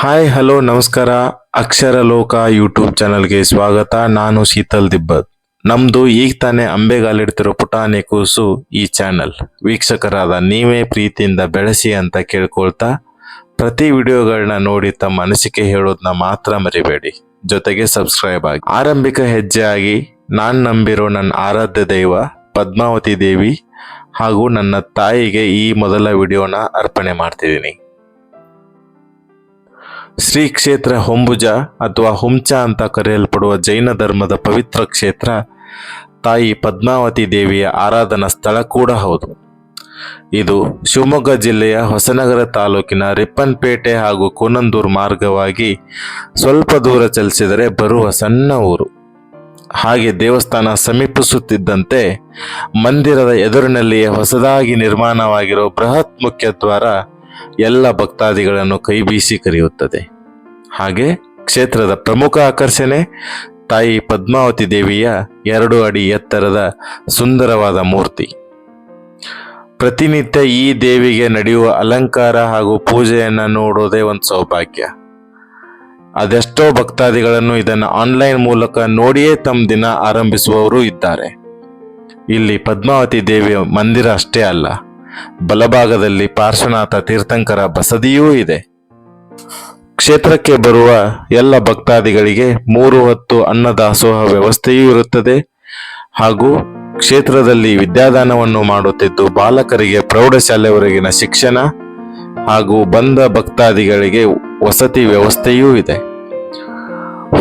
Hi hello ನಮಸ್ಕಾರ. ಅಕ್ಷರ ಲೋಕ YouTube ಚಾನಲ್ಗೆ ಸ್ವಾಗತ. ನಾನು ಶೀತಲ್ ದಿಬ್ಬತ್. ನಮ್ದು ಈಗ ತಾನೇ ಅಂಬೆಗಾಲಿಡ್ತಿರೋ ಪುಟಾಣಿ ಕೂಸು ಈ ಚಾನಲ್ ವೀಕ್ಷಕರಾದ ನೀವೇ ಪ್ರೀತಿಯಿಂದ ಬೆಳೆಸಿ ಅಂತ ಕೇಳ್ಕೊಳ್ತಾ ಪ್ರತಿ ವಿಡಿಯೋಗಳನ್ನ ನೋಡಿ ತಮ್ಮ ಅನಿಸಿಕೆ ಹೇಳೋದನ್ನ ಮಾತ್ರ ಮರಿಬೇಡಿ. ಜೊತೆಗೆ ಸಬ್ಸ್ಕ್ರೈಬ್ ಆಗಿ. ಆರಂಭಿಕ ಹೆಜ್ಜೆಯಾಗಿ ನಾನು ನಂಬಿರೋ ನನ್ನ ಆರಾಧ್ಯ ದೈವ, ಪದ್ಮಾವತಿ ದೇವಿ ಹಾಗೂ ನನ್ನ ತಾಯಿಗೆ ಈ ಮೊದಲ ವಿಡಿಯೋನ ಅರ್ಪಣೆ ಮಾಡ್ತಿದ್ದೀನಿ. ಶ್ರೀ ಕ್ಷೇತ್ರ ಹೊಂಬುಜ ಅಥವಾ ಹುಂಚ ಅಂತ ಕರೆಯಲ್ಪಡುವ ಜೈನ ಧರ್ಮದ ಪವಿತ್ರ ಕ್ಷೇತ್ರ ತಾಯಿ ಪದ್ಮಾವತಿ ದೇವಿಯ ಆರಾಧನಾ ಸ್ಥಳ ಕೂಡ ಹೌದು. ಇದು ಶಿವಮೊಗ್ಗ ಜಿಲ್ಲೆಯ ಹೊಸನಗರ ತಾಲೂಕಿನ ರಿಪ್ಪನ್ಪೇಟೆ ಹಾಗೂ ಕೋನಂದೂರು ಮಾರ್ಗವಾಗಿ ಸ್ವಲ್ಪ ದೂರ ಚಲಿಸಿದರೆ ಬರುವ ಸಣ್ಣ ಊರು. ಹಾಗೆ ದೇವಸ್ಥಾನ ಸಮೀಪಿಸುತ್ತಿದ್ದಂತೆ ಮಂದಿರದ ಎದುರಿನಲ್ಲಿಯೇ ಹೊಸದಾಗಿ ನಿರ್ಮಾಣವಾಗಿರೋ ಬೃಹತ್ ಮುಖ್ಯ ದ್ವಾರ ಎಲ್ಲ ಭಕ್ತಾದಿಗಳನ್ನು ಕೈ ಬೀಸಿ ಕರೆಯುತ್ತದೆ. ಹಾಗೆ ಕ್ಷೇತ್ರದ ಪ್ರಮುಖ ಆಕರ್ಷಣೆ ತಾಯಿ ಪದ್ಮಾವತಿ ದೇವಿಯ ಎರಡು ಅಡಿ ಎತ್ತರದ ಸುಂದರವಾದ ಮೂರ್ತಿ. ಪ್ರತಿನಿತ್ಯ ಈ ದೇವಿಗೆ ನಡೆಯುವ ಅಲಂಕಾರ ಹಾಗೂ ಪೂಜೆಯನ್ನು ನೋಡೋದೇ ಒಂದು ಸೌಭಾಗ್ಯ. ಅದೆಷ್ಟೋ ಭಕ್ತಾದಿಗಳನ್ನು ಇದನ್ನು ಆನ್ಲೈನ್ ಮೂಲಕ ನೋಡಿಯೇ ತಮ್ಮ ದಿನ ಆರಂಭಿಸುವವರು ಇದ್ದಾರೆ. ಇಲ್ಲಿ ಪದ್ಮಾವತಿ ದೇವಿಯ ಮಂದಿರ ಅಷ್ಟೇ ಅಲ್ಲ. ಬಲಭಾಗದಲ್ಲಿ ಪಾರ್ಶ್ವನಾಥ ತೀರ್ಥಂಕರ ಬಸದಿಯೂ ಇದೆ. ಕ್ಷೇತ್ರಕ್ಕೆ ಬರುವ ಎಲ್ಲ ಭಕ್ತಾದಿಗಳಿಗೆ ಮೂರು ಹೊತ್ತು ಅನ್ನದಾಸೋಹ ವ್ಯವಸ್ಥೆಯೂ ಇರುತ್ತದೆ. ಹಾಗೂ ಕ್ಷೇತ್ರದಲ್ಲಿ ವಿದ್ಯಾದಾನವನ್ನು ಮಾಡುತ್ತಿದ್ದು ಬಾಲಕರಿಗೆ ಪ್ರೌಢಶಾಲೆವರೆಗಿನ ಶಿಕ್ಷಣ ಹಾಗೂ ಬಂದ ಭಕ್ತಾದಿಗಳಿಗೆ ವಸತಿ ವ್ಯವಸ್ಥೆಯೂ ಇದೆ.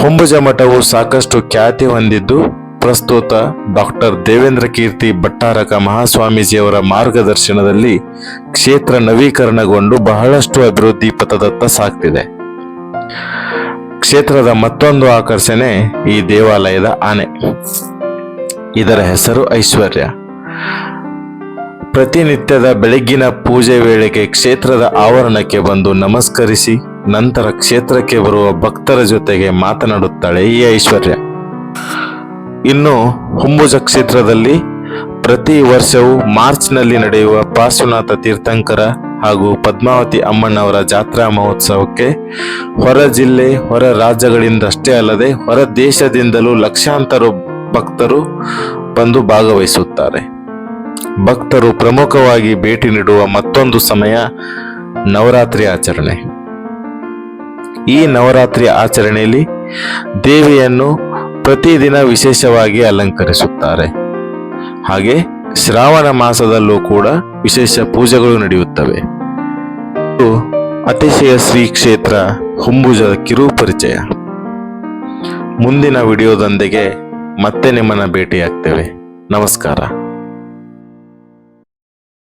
ಹೊಂಬುಜ ಮಠವು ಸಾಕಷ್ಟು ಖ್ಯಾತಿ ಹೊಂದಿದ್ದು ಪ್ರಸ್ತುತ ಡಾಕ್ಟರ್ ದೇವೇಂದ್ರ ಕೀರ್ತಿ ಭಟ್ಟಾರಕ ಮಹಾಸ್ವಾಮೀಜಿಯವರ ಮಾರ್ಗದರ್ಶನದಲ್ಲಿ ಕ್ಷೇತ್ರ ನವೀಕರಣಗೊಂಡು ಬಹಳಷ್ಟು ಅಭಿವೃದ್ಧಿ ಪಥದತ್ತ ಸಾಗ್ತಿದೆ. ಕ್ಷೇತ್ರದ ಮತ್ತೊಂದು ಆಕರ್ಷಣೆ ಈ ದೇವಾಲಯದ ಆನೆ. ಇದರ ಹೆಸರು ಐಶ್ವರ್ಯ. ಪ್ರತಿನಿತ್ಯದ ಬೆಳಗ್ಗಿನ ಪೂಜೆ ವೇಳೆಗೆ ಕ್ಷೇತ್ರದ ಆವರಣಕ್ಕೆ ಬಂದು ನಮಸ್ಕರಿಸಿ, ನಂತರ ಕ್ಷೇತ್ರಕ್ಕೆ ಬರುವ ಭಕ್ತರ ಜೊತೆಗೆ ಮಾತನಾಡುತ್ತಾಳೆ ಈ ಐಶ್ವರ್ಯ. ಇನ್ನು ಹುಂಬುಜ ಕ್ಷೇತ್ರದಲ್ಲಿ ಪ್ರತಿ ವರ್ಷವೂ ಮಾರ್ಚ್ನಲ್ಲಿ ನಡೆಯುವ ಪಾರ್ಶ್ವನಾಥ ತೀರ್ಥಂಕರ ಹಾಗೂ ಪದ್ಮಾವತಿ ಅಮ್ಮಣ್ಣವರ ಜಾತ್ರಾ ಮಹೋತ್ಸವಕ್ಕೆ ಹೊರ ಜಿಲ್ಲೆ, ಹೊರ ರಾಜ್ಯಗಳಿಂದಷ್ಟೇ ಅಲ್ಲದೆ ಹೊರ ದೇಶದಿಂದಲೂ ಲಕ್ಷಾಂತರ ಭಕ್ತರು ಬಂದು ಭಾಗವಹಿಸುತ್ತಾರೆ. ಭಕ್ತರು ಪ್ರಮುಖವಾಗಿ ಭೇಟಿ ನೀಡುವ ಮತ್ತೊಂದು ಸಮಯ ನವರಾತ್ರಿ ಆಚರಣೆ. ಈ ನವರಾತ್ರಿ ಆಚರಣೆಯಲ್ಲಿ ದೇವಿಯನ್ನು ಪ್ರತಿದಿನ ವಿಶೇಷವಾಗಿ ಅಲಂಕರಿಸುತ್ತಾರೆ. ಹಾಗೆ ಶ್ರಾವಣ ಮಾಸದಲ್ಲೂ ಕೂಡ ವಿಶೇಷ ಪೂಜೆಗಳು ನಡೆಯುತ್ತವೆ. ಅತಿಶಯ ಶ್ರೀ ಕ್ಷೇತ್ರ ಹುಂಬುಜದ ಕಿರು ಪರಿಚಯ ಮುಂದಿನ ವಿಡಿಯೋದೊಂದಿಗೆ ಮತ್ತೆ ನಿಮ್ಮನ್ನ ಭೇಟಿಯಾಗ್ತೇವೆ. ನಮಸ್ಕಾರ.